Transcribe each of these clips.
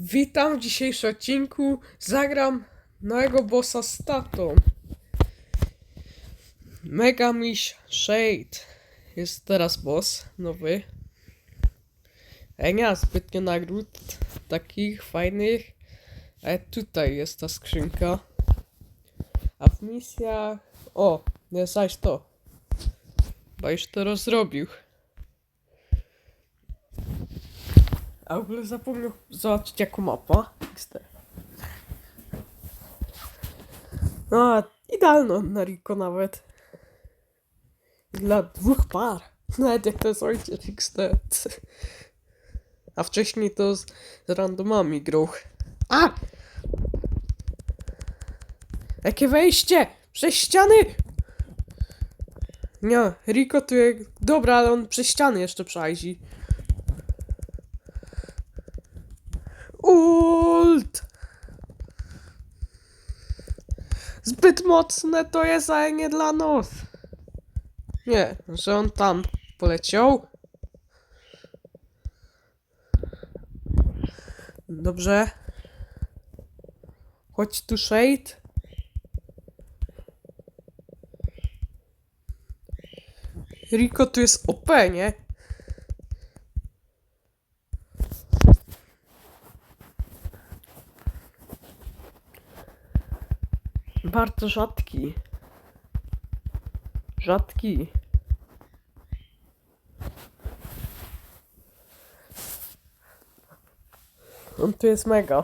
Witam w dzisiejszym odcinku. Zagram nowego bossa z tatą. Mega Miś Shade. Jest teraz boss nowy. Ja nie mam zbytnio nagród takich fajnych. Ale tutaj jest ta skrzynka. A w misjach... O, nie zaś to. Bo już to rozrobił. A w ogóle zapomniał zobaczyć jaką mapa. No, idealno na Riko nawet. Dla dwóch par. Nawet jak to jest ojciec XD. A wcześniej to z, z randomami grał. A! Jakie wejście! Przez ściany! Nie, Riko tu jak... Dobra, ale on przez ściany jeszcze przejdzie. Ult! Zbyt mocne to jest, ale nie dla nas. Nie, że on tam poleciał. Dobrze. Chodź tu, Shade. Riko tu jest OP, nie? Bardzo rzadki. Rzadki. On tu jest mega.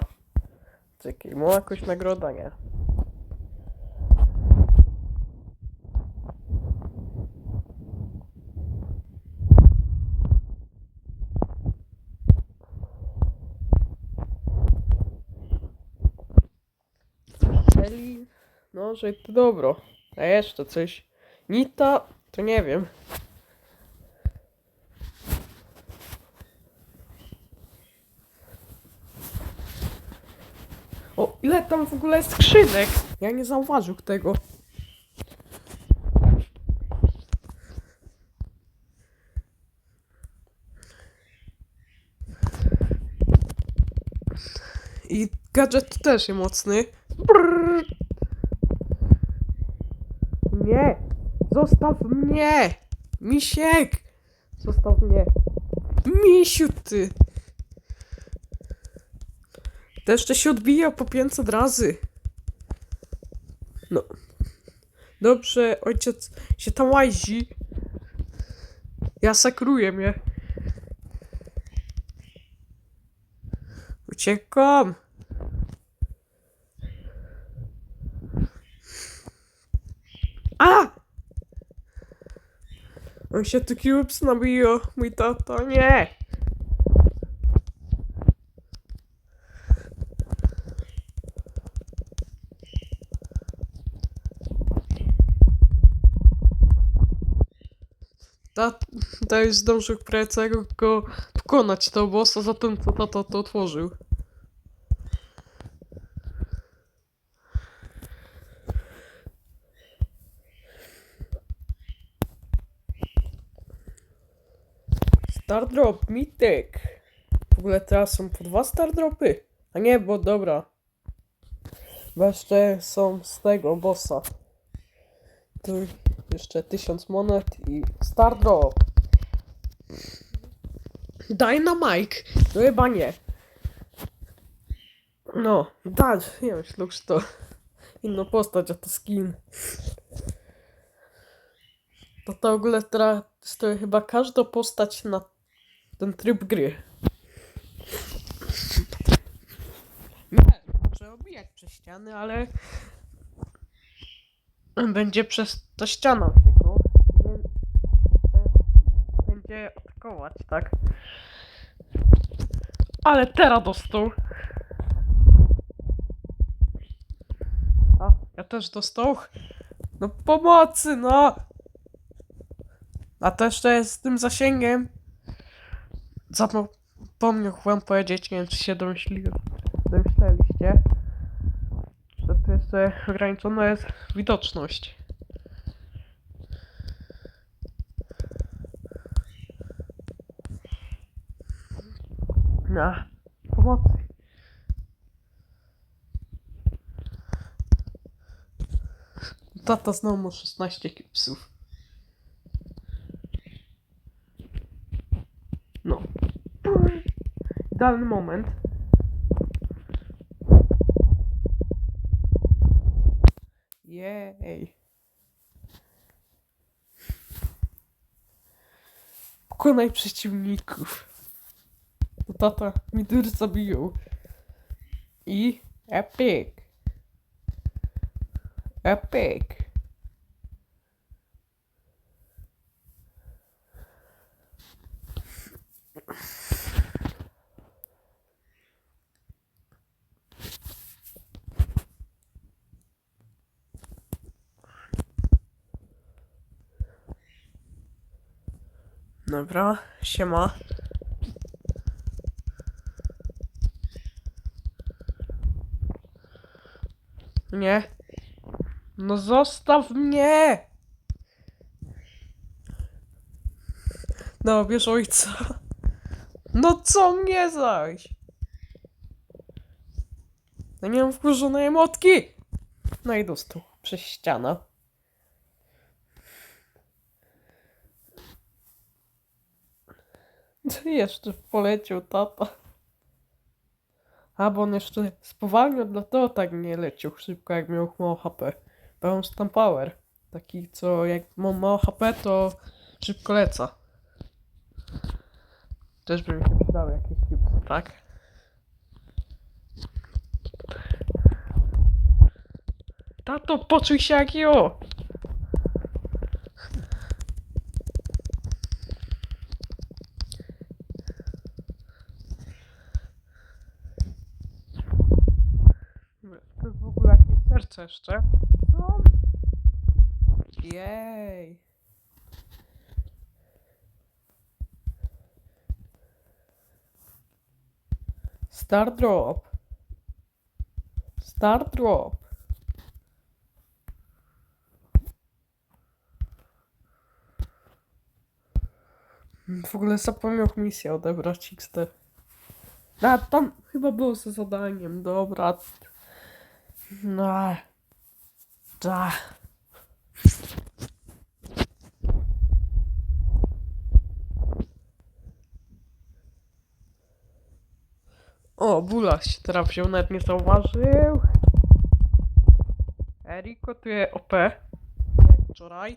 Czekaj, ma jakąś nagrodę, nie? No, że to dobro. A jeszcze coś. Nita, to nie wiem. O, ile tam w ogóle jest skrzynek? Ja nie zauważył tego. I gadżet też jest mocny. Brrr. Nie! Zostaw mnie! Misiek! Zostaw mnie! Misiu ty! To jeszcze się odbija po 500 razy. No. Dobrze, ojciec się tam łazi. Ja sakruję mnie. Uciekam. A! On się tu cubes nabija, mój tato, nie! Już zdążył prawie całego go pokonać to bossa za tym, co tato to otworzył. Star Drop, Mitek. W ogóle teraz są po dwa Star Dropy. A nie, bo dobra. Bo jeszcze są z tego bossa. Tu jeszcze tysiąc monet i Star Drop. Dynamite. No chyba nie. No, daj, nie myślę, że to inna postać, a to skin. To to w ogóle teraz to chyba każda postać na ten tryb gry. Nie, może obijać przez ściany, ale będzie przez to ściana tylko. Nie- Będzie atakować, tak? Ale teraz dostał. A, ja też dostał. No pomocy, no! A to jeszcze jest z tym zasięgiem zapomniał wam powiedzieć, nie wiem czy się domyśliłem, domyśleliście, że to jest e, ograniczona jest widoczność. Na pomocy. Tata znowu ma 16 psów. Idealny moment. Jej. Pokonaj przeciwników. To tata mi dur zabiją. I epic. Epic. Dobra, siema. Nie. No zostaw mnie! No, bierz ojca. No co mnie zaś? No nie mam wkurzonej emotki! No i dostał przez ścianę. Jeszcze poleciał tata. A, bo on jeszcze spowalniał, dlatego tak nie leciał szybko, jak miał mało HP. On tam power. Taki, co jak ma mało HP, to szybko leca. Też by mi się przydały jakieś chipsy, tak? Tato, poczuj się jak jo! To jest w ogóle serce jeszcze. Co? Jej. Star drop. Star drop. W ogóle zapomniał misję odebrać XT. A tam chyba było ze zadaniem, dobra. No. Da. O, Bula się teraz wziął, nawet nie zauważył. Eriko tu jest OP. Jak wczoraj.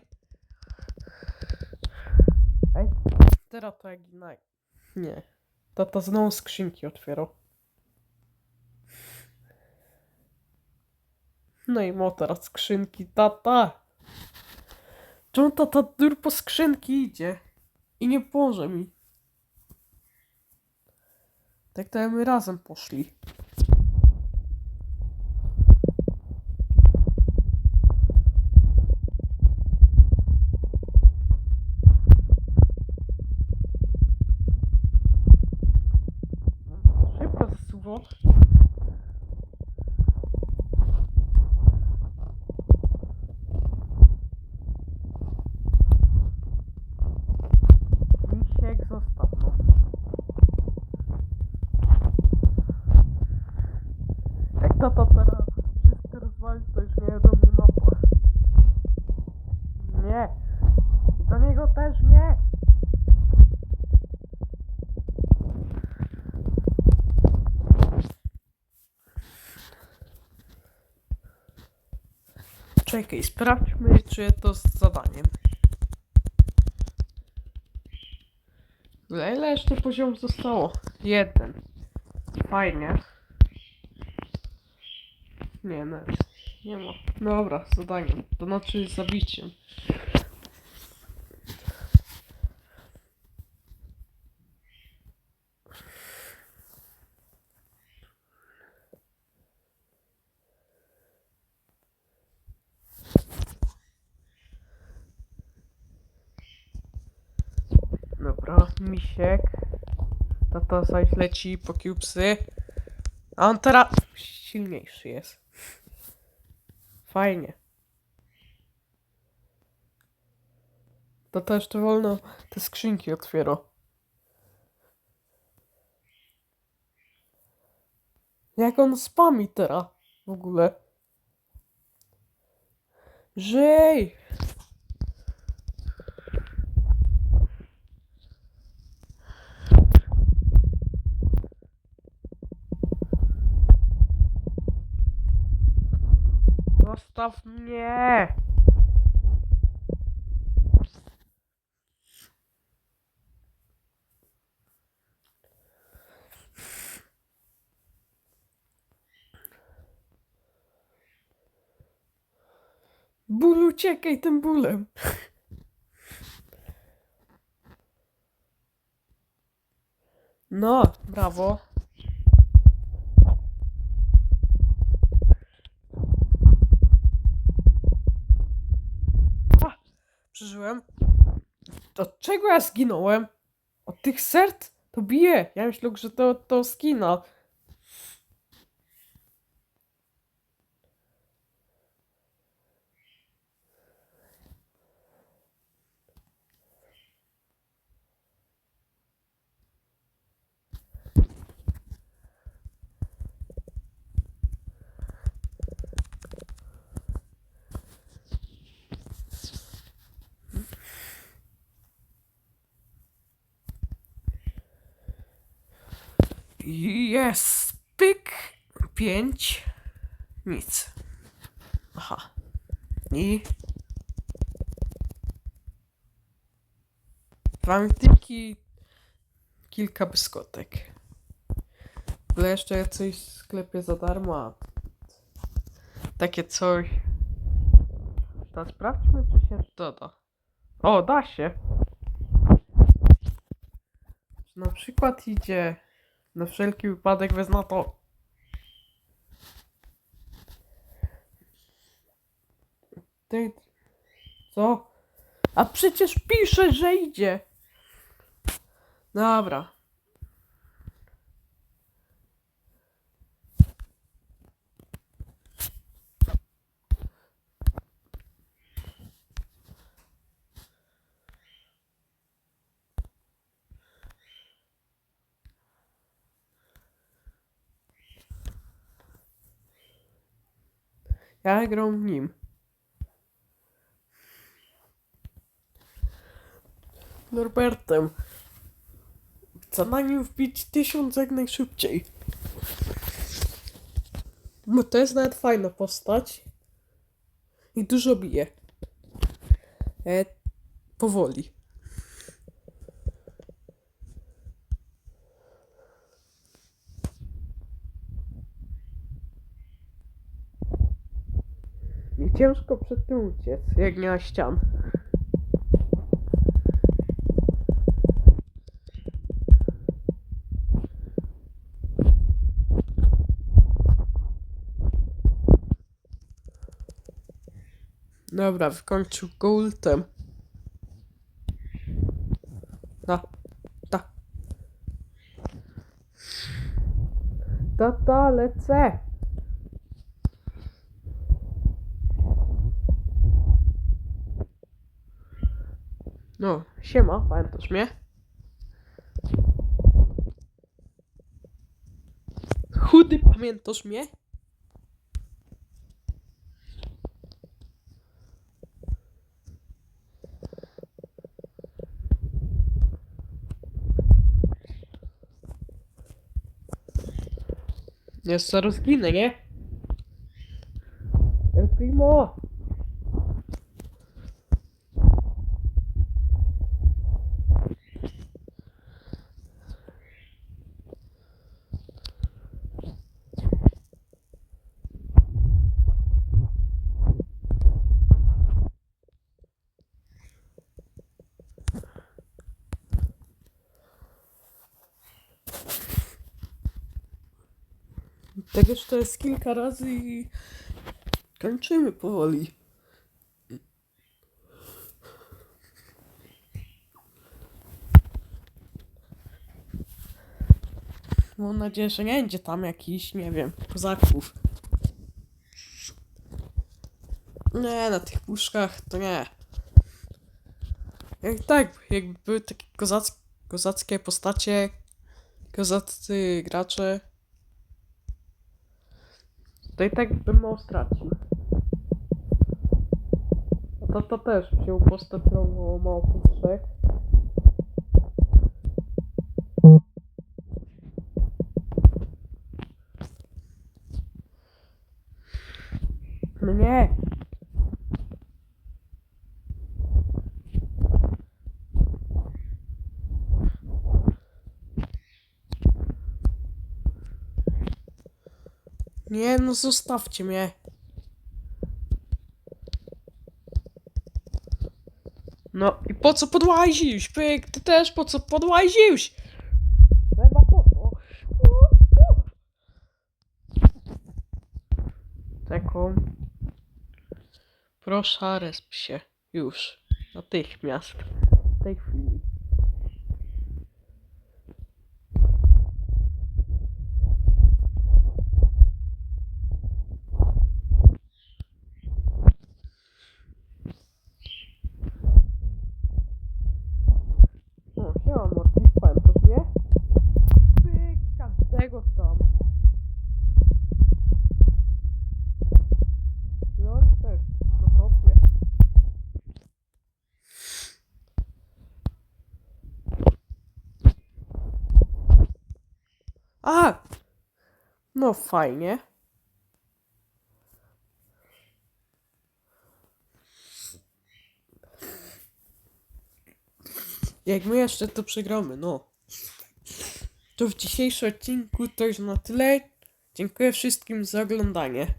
Ej, teraz to jak. Nie. Tata znowu skrzynki otwierał. No i mo teraz skrzynki, tata. Czemu tata dur po skrzynki idzie? I nie pomoże mi. Tak to my razem poszli. Czekaj, sprawdźmy, czy to z zadaniem. Ile jeszcze poziom zostało? Jeden. Fajnie. Nie, no, nie ma. Dobra, zadanie. To znaczy zabiciem. Dobra, misiek. Tata zaś leci po cubesy. A on teraz silniejszy jest. Fajnie. Też to wolno te skrzynki otwiera. Jak on spami teraz w ogóle? Żyj! Zostaw mnie! Ból, uciekaj tym bólem. No, brawo. Przeżyłem. Od czego ja zginąłem? Od tych serc? To bije. Ja myślę, że to, to skina. Jest. Pyk. Pięć. Nic. Aha. I... Dwa mityki. Kilka błyskotek. Ale jeszcze coś w sklepie za darmo. a Takie coś. To sprawdźmy, czy się doda. O, da się. Na przykład idzie na wszelki wypadek wezmę to. Ty... Co? A przecież pisze, że idzie. Dobra. Ja gram nim. Norbertem. Chcę na nim wbić tysiąc jak najszybciej. Bo to jest nawet fajna postać. I dużo bije. E, powoli. I ciężko przed tym uciec, jak nie ma ścian. Dobra, wykończył go ultem. Da, da. Da, da, lecę. No, siema, pamiętasz mnie? Chudy, pamiętasz mnie? Jeszcze rozginę, nie? El primo! Tak już to jest kilka razy i kończymy powoli. Mam nadzieję, że nie będzie tam jakiś, nie wiem, kozaków. Nie, na tych puszkach to nie. Jak tak, jakby były takie kozac kozackie postacie, kozacy gracze, to i tak bym mało stracił. Tata też wziął postępowo małpuszek. No nie! Nie, no zostawcie mnie. No i po co podłazisz? Pyk, ty też po co podłazisz? Chyba po to. Taką. Proszę, resp się. Już. Natychmiast. W tej chwili. O, siema Mortis, pamiętasz mnie? Pyk, każdego tam. Lorpert, na topie. A! No fajnie. Jak my jeszcze to przegramy, no. To w dzisiejszym odcinku to już na tyle. Dziękuję wszystkim za oglądanie.